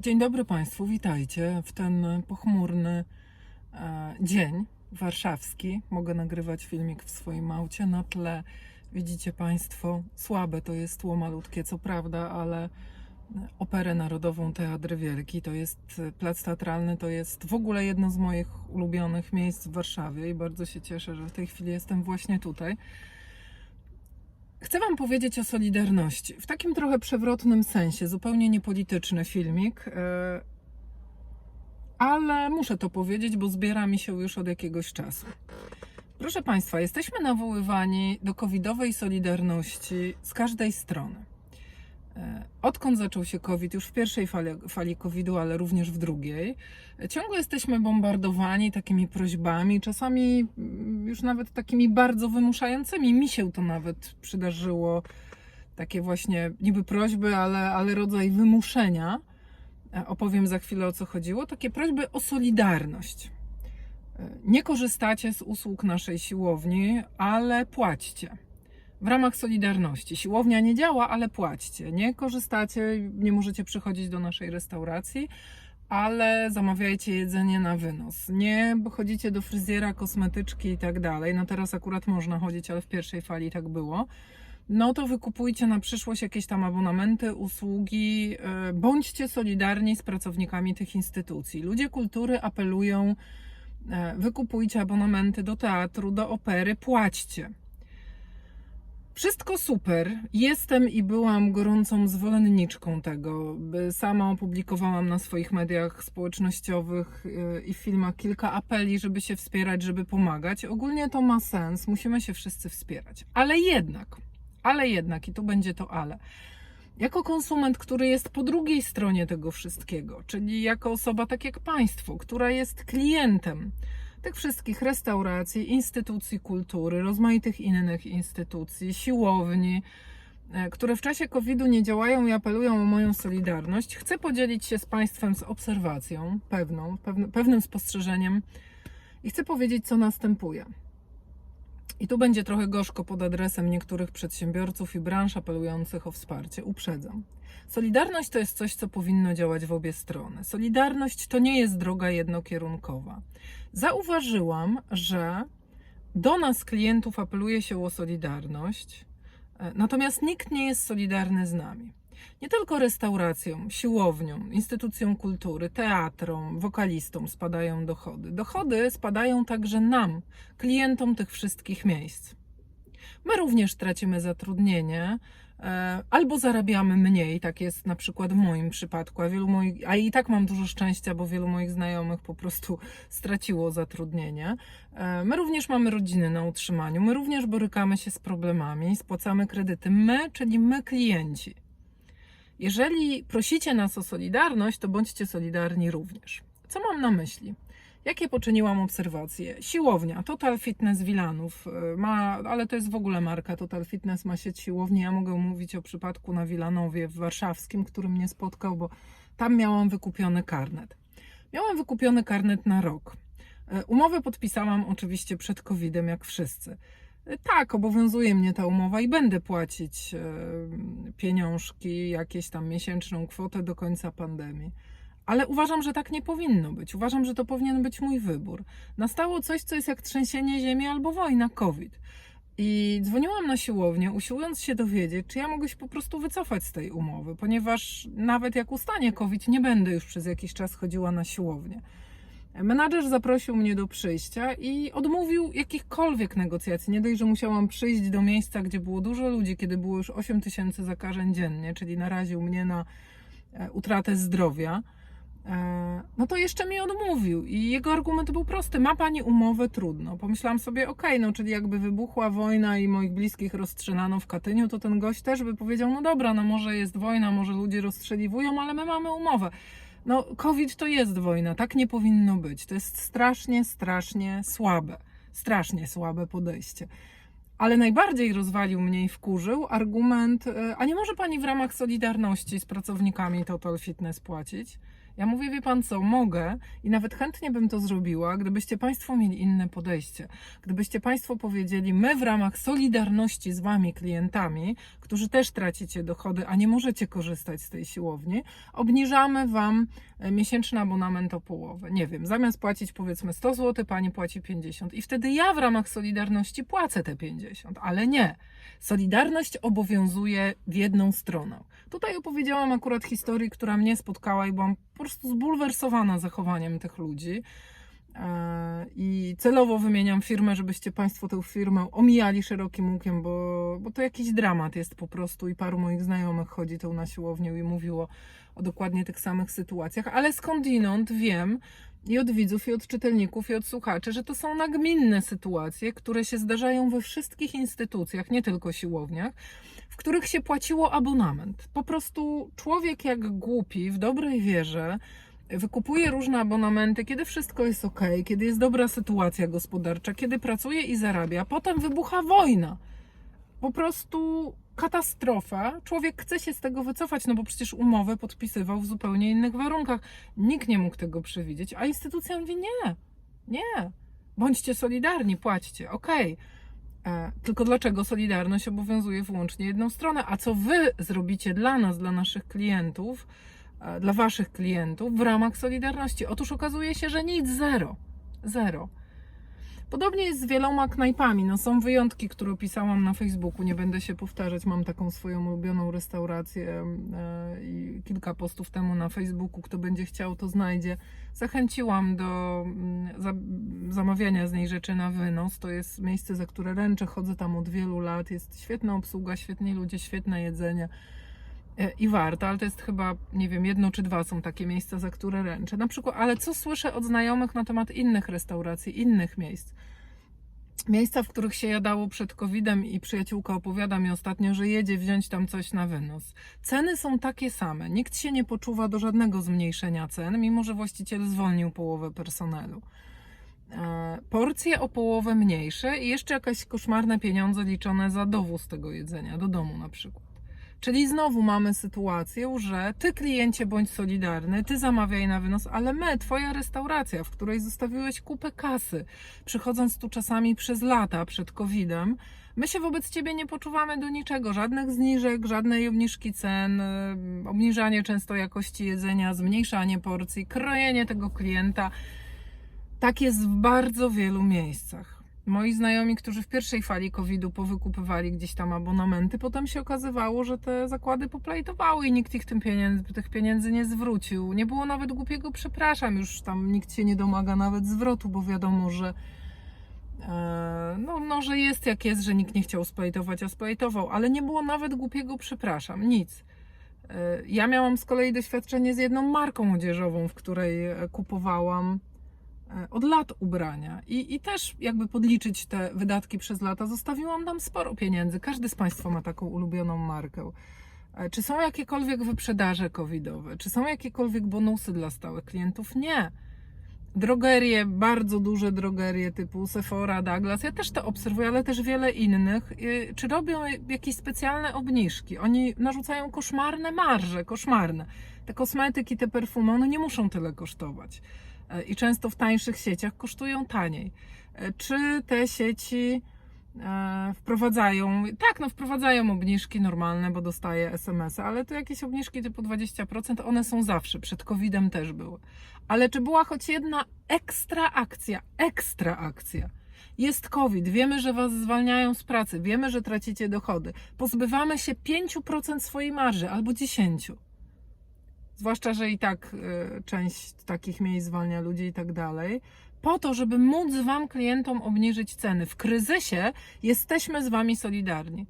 Dzień dobry Państwu, witajcie w ten pochmurny e, dzień warszawski. Mogę nagrywać filmik w swoim aucie. Na tle widzicie Państwo, słabe to jest tło malutkie, co prawda, ale Operę Narodową Teatr Wielki to jest plac teatralny, to jest w ogóle jedno z moich ulubionych miejsc w Warszawie i bardzo się cieszę, że w tej chwili jestem właśnie tutaj. Chcę Wam powiedzieć o Solidarności. W takim trochę przewrotnym sensie, zupełnie niepolityczny filmik, e, ale muszę to powiedzieć, bo zbiera mi się już od jakiegoś czasu. Proszę Państwa, jesteśmy nawoływani do covidowej solidarności z każdej strony. E, Odkąd zaczął się COVID, już w pierwszej fali, fali COVID-u, ale również w drugiej, e, ciągle jesteśmy bombardowani takimi prośbami, czasami mm, już nawet takimi bardzo wymuszającymi. Mi się to nawet przydarzyło, takie właśnie niby prośby, ale, ale rodzaj wymuszenia. E, Opowiem za chwilę o co chodziło. Takie prośby o solidarność. Nie korzystacie z usług naszej siłowni, ale płaćcie w ramach Solidarności. Siłownia nie działa, ale płaćcie. Nie korzystacie, nie możecie przychodzić do naszej restauracji, ale zamawiajcie jedzenie na wynos. Nie chodzicie do fryzjera, kosmetyczki i tak dalej. No teraz akurat można chodzić, ale w pierwszej fali tak było. No to wykupujcie na przyszłość jakieś tam abonamenty, usługi, yy, bądźcie solidarni z pracownikami tych instytucji. Ludzie kultury apelują, yy, wykupujcie abonamenty do teatru, do opery, płaćcie. Wszystko super. Jestem i byłam gorącą zwolenniczką tego. Sama opublikowałam na swoich mediach społecznościowych yy, i filmach kilka apeli, żeby się wspierać, żeby pomagać. Ogólnie to ma sens, musimy się wszyscy wspierać. Ale jednak, ale jednak, i tu będzie to ale. Jako konsument, który jest po drugiej stronie tego wszystkiego, czyli jako osoba tak jak Państwo, która jest klientem tych wszystkich restauracji, instytucji kultury, rozmaitych innych instytucji, siłowni, e, które w czasie COVID-u nie działają i apelują o moją solidarność, chcę podzielić się z Państwem z obserwacją pewną, pewnym spostrzeżeniem i chcę powiedzieć, co następuje. I tu będzie trochę gorzko pod adresem niektórych przedsiębiorców i branż apelujących o wsparcie. Uprzedzam. Solidarność to jest coś, co powinno działać w obie strony. Solidarność to nie jest droga jednokierunkowa. Zauważyłam, że do nas, klientów, apeluje się o solidarność, e, natomiast nikt nie jest solidarny z nami. Nie tylko restauracjom, siłowniom, instytucjom kultury, teatrom, wokalistom spadają dochody. Dochody spadają także nam, klientom tych wszystkich miejsc. My również tracimy zatrudnienie, albo zarabiamy mniej, tak jest na przykład w moim przypadku, a wielu moich, a i tak mam dużo szczęścia, bo wielu moich znajomych po prostu straciło zatrudnienie. E, My również mamy rodziny na utrzymaniu, my również borykamy się z problemami, spłacamy kredyty. My, czyli my klienci. Jeżeli prosicie nas o solidarność, to bądźcie solidarni również. Co mam na myśli? Jakie poczyniłam obserwacje? Siłownia, Total Fitness Wilanów y, ma, ale to jest w ogóle marka Total Fitness, ma sieć siłowni. Ja mogę mówić o przypadku na Wilanowie w warszawskim, który mnie spotkał, bo tam miałam wykupiony karnet. Miałam wykupiony karnet na rok. Y, Umowę podpisałam oczywiście przed COVID-em, jak wszyscy. Y, Tak, obowiązuje mnie ta umowa i będę płacić pieniążki, jakieś tam miesięczną kwotę do końca pandemii. Ale uważam, że tak nie powinno być. Uważam, że to powinien być mój wybór. Nastało coś, co jest jak trzęsienie ziemi albo wojna, COVID. I dzwoniłam na siłownię, usiłując się dowiedzieć, czy ja mogę się po prostu wycofać z tej umowy, ponieważ nawet jak ustanie COVID, nie będę już przez jakiś czas chodziła na siłownię. Menadżer zaprosił mnie do przyjścia i odmówił jakichkolwiek negocjacji. Nie dość, że musiałam przyjść do miejsca, gdzie było dużo ludzi, kiedy było już 8 tysięcy zakażeń dziennie, czyli naraził mnie na e, utratę zdrowia. E, No to jeszcze mi odmówił i jego argument był prosty. Ma pani umowę? Trudno. Pomyślałam sobie, okej, no czyli jakby wybuchła wojna i moich bliskich rozstrzelano w Katyniu, to ten gość też by powiedział, no dobra, no może jest wojna, może ludzie rozstrzeliwują, ale my mamy umowę. No, COVID to jest wojna, tak nie powinno być. To jest strasznie, strasznie słabe, strasznie słabe podejście. Ale najbardziej rozwalił mnie i wkurzył argument, e, a nie może pani w ramach solidarności z pracownikami Total Fitness płacić? Ja mówię, wie pan co, mogę i nawet chętnie bym to zrobiła, gdybyście Państwo mieli inne podejście. Gdybyście Państwo powiedzieli, my w ramach solidarności z Wami, klientami, którzy też tracicie dochody, a nie możecie korzystać z tej siłowni, obniżamy Wam e, miesięczny abonament o połowę. Nie wiem, zamiast płacić powiedzmy 100 zł, Pani płaci 50 i wtedy ja w ramach solidarności płacę te 50, ale nie. Solidarność obowiązuje w jedną stronę. Tutaj opowiedziałam akurat historii, która mnie spotkała i byłam po prostu zbulwersowana zachowaniem tych ludzi. E, I celowo wymieniam firmę, żebyście Państwo tę firmę omijali szerokim łukiem, bo, bo to jakiś dramat jest po prostu i paru moich znajomych chodzi tu na siłownię i mówiło o dokładnie tych samych sytuacjach, ale skądinąd wiem i od widzów, i od czytelników, i od słuchaczy, że to są nagminne sytuacje, które się zdarzają we wszystkich instytucjach, nie tylko siłowniach, w których się płaciło abonament. Po prostu człowiek jak głupi, w dobrej wierze, wykupuje różne abonamenty, kiedy wszystko jest ok, kiedy jest dobra sytuacja gospodarcza, kiedy pracuje i zarabia, potem wybucha wojna. Po prostu katastrofa. Człowiek chce się z tego wycofać, no bo przecież umowę podpisywał w zupełnie innych warunkach. Nikt nie mógł tego przewidzieć, a instytucja mówi nie, nie. Bądźcie solidarni, płaćcie, okej. E, Tylko dlaczego Solidarność obowiązuje wyłącznie jedną stronę? A co wy zrobicie dla nas, dla naszych klientów, e, dla waszych klientów w ramach Solidarności? Otóż okazuje się, że nic, zero. Zero. Podobnie jest z wieloma knajpami. No, są wyjątki, które opisałam na Facebooku. Nie będę się powtarzać. Mam taką swoją ulubioną restaurację e, i kilka postów temu na Facebooku. Kto będzie chciał, to znajdzie. Zachęciłam do mm, za, zamawiania z niej rzeczy na wynos. To jest miejsce, za które ręczę. Chodzę tam od wielu lat. Jest świetna obsługa, świetni ludzie, świetne jedzenie. E, I warto, ale to jest chyba, nie wiem, jedno czy dwa są takie miejsca, za które ręczę. Na przykład, ale co słyszę od znajomych na temat innych restauracji, innych miejsc? Miejsca, w których się jadało przed COVID-em i przyjaciółka opowiada mi ostatnio, że jedzie wziąć tam coś na wynos. Ceny są takie same. Nikt się nie poczuwa do żadnego zmniejszenia cen, mimo że właściciel zwolnił połowę personelu. E, Porcje o połowę mniejsze i jeszcze jakieś koszmarne pieniądze liczone za dowóz tego jedzenia do domu na przykład. Czyli znowu mamy sytuację, że ty kliencie bądź solidarny, ty zamawiaj na wynos, ale my, twoja restauracja, w której zostawiłeś kupę kasy, przychodząc tu czasami przez lata przed COVID-em, my się wobec ciebie nie poczuwamy do niczego, żadnych zniżek, żadnej obniżki cen, y, obniżanie często jakości jedzenia, zmniejszanie porcji, krojenie tego klienta. Tak jest w bardzo wielu miejscach. Moi znajomi, którzy w pierwszej fali COVID-u powykupywali gdzieś tam abonamenty, potem się okazywało, że te zakłady poplajtowały i nikt ich tym pieniędzy, tych pieniędzy nie zwrócił. Nie było nawet głupiego przepraszam, już tam nikt się nie domaga nawet zwrotu, bo wiadomo, że e, no, no, że jest jak jest, że nikt nie chciał splajtować, a splajtował, ale nie było nawet głupiego przepraszam, nic. E, Ja miałam z kolei doświadczenie z jedną marką odzieżową, w której e, kupowałam od lat ubrania I, i też jakby podliczyć te wydatki przez lata, zostawiłam tam sporo pieniędzy. Każdy z Państwa ma taką ulubioną markę. E, Czy są jakiekolwiek wyprzedaże covidowe? Czy są jakiekolwiek bonusy dla stałych klientów? Nie. Drogerie, bardzo duże drogerie typu Sephora, Douglas, ja też to obserwuję, ale też wiele innych. Czy robią jakieś specjalne obniżki? Oni narzucają koszmarne marże, koszmarne. Te kosmetyki, te perfumy, one nie muszą tyle kosztować. E, I często w tańszych sieciach kosztują taniej. E, Czy te sieci e, wprowadzają, tak, no wprowadzają obniżki normalne, bo dostaję SMS-y, ale to jakieś obniżki typu 20%, one są zawsze, przed COVID-em też były. Ale czy była choć jedna ekstra akcja, ekstra akcja? Jest COVID, wiemy, że Was zwalniają z pracy, wiemy, że tracicie dochody. Pozbywamy się 5% swojej marży albo 10%. Zwłaszcza, że i tak y, część takich miejsc zwalnia ludzi i tak dalej. Po to, żeby móc Wam, klientom, obniżyć ceny. W kryzysie jesteśmy z Wami solidarni.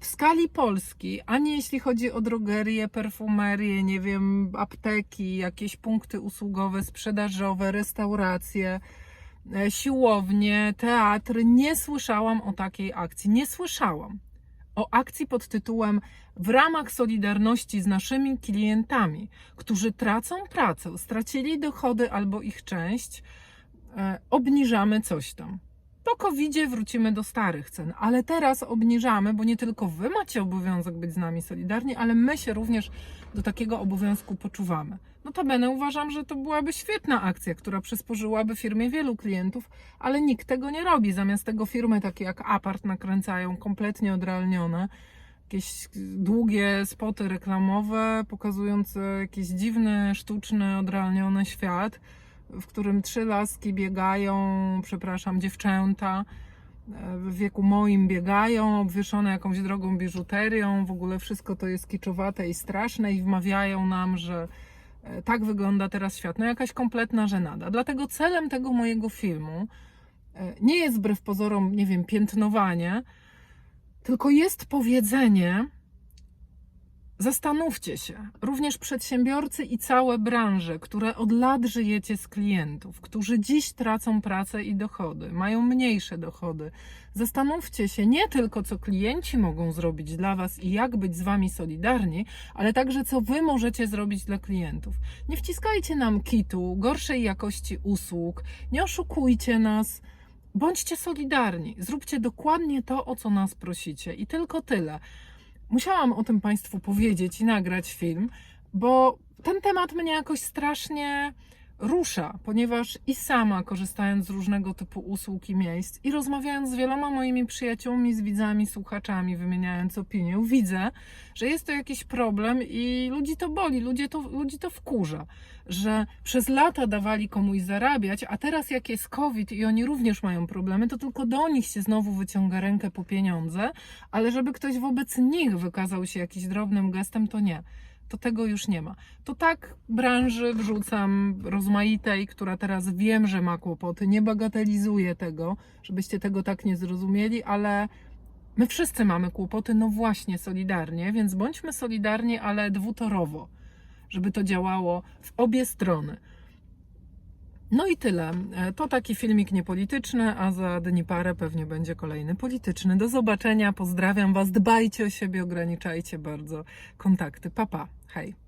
W skali Polski, ani jeśli chodzi o drogerię, perfumerię, nie wiem, apteki, jakieś punkty usługowe, sprzedażowe, restauracje, e, siłownie, teatry, nie słyszałam o takiej akcji. Nie słyszałam o akcji pod tytułem W ramach solidarności z naszymi klientami, którzy tracą pracę, stracili dochody albo ich część, e, obniżamy coś tam. Po covid wrócimy do starych cen, ale teraz obniżamy, bo nie tylko Wy macie obowiązek być z nami solidarni, ale my się również do takiego obowiązku poczuwamy. Notabene uważam, że to byłaby świetna akcja, która przysporzyłaby firmie wielu klientów, ale nikt tego nie robi. Zamiast tego firmy takie jak Apart nakręcają kompletnie odrealnione, jakieś długie spoty reklamowe pokazujące jakiś dziwny, sztuczny, odrealniony świat, w którym trzy laski biegają, przepraszam, dziewczęta e, w wieku moim biegają, obwieszone jakąś drogą biżuterią, w ogóle wszystko to jest kiczowate i straszne i wmawiają nam, że e, tak wygląda teraz świat. No jakaś kompletna żenada. Dlatego celem tego mojego filmu e, nie jest wbrew pozorom, nie wiem, piętnowanie, tylko jest powiedzenie, zastanówcie się, również przedsiębiorcy i całe branże, które od lat żyjecie z klientów, którzy dziś tracą pracę i dochody, mają mniejsze dochody. Zastanówcie się nie tylko, co klienci mogą zrobić dla Was i jak być z Wami solidarni, ale także, co Wy możecie zrobić dla klientów. Nie wciskajcie nam kitu, gorszej jakości usług, nie oszukujcie nas. Bądźcie solidarni, zróbcie dokładnie to, o co nas prosicie i tylko tyle. Musiałam o tym Państwu powiedzieć i nagrać film, bo ten temat mnie jakoś strasznie rusza, ponieważ i sama korzystając z różnego typu usług i miejsc i rozmawiając z wieloma moimi przyjaciółmi, z widzami, słuchaczami, wymieniając opinię, widzę, że jest to jakiś problem i ludzi to boli, ludzie to, ludzi to wkurza, że przez lata dawali komuś zarabiać, a teraz jak jest COVID i oni również mają problemy, to tylko do nich się znowu wyciąga rękę po pieniądze, ale żeby ktoś wobec nich wykazał się jakimś drobnym gestem, to nie. To tego już nie ma. To tak branży wrzucam rozmaitej, która teraz wiem, że ma kłopoty. Nie bagatelizuję tego, żebyście tego tak nie zrozumieli, ale my wszyscy mamy kłopoty, no właśnie, solidarnie, więc bądźmy solidarni, ale dwutorowo, żeby to działało w obie strony. No i tyle. E, To taki filmik niepolityczny, a za dni parę pewnie będzie kolejny polityczny. Do zobaczenia, pozdrawiam Was, dbajcie o siebie, ograniczajcie bardzo kontakty. Pa, pa, hej.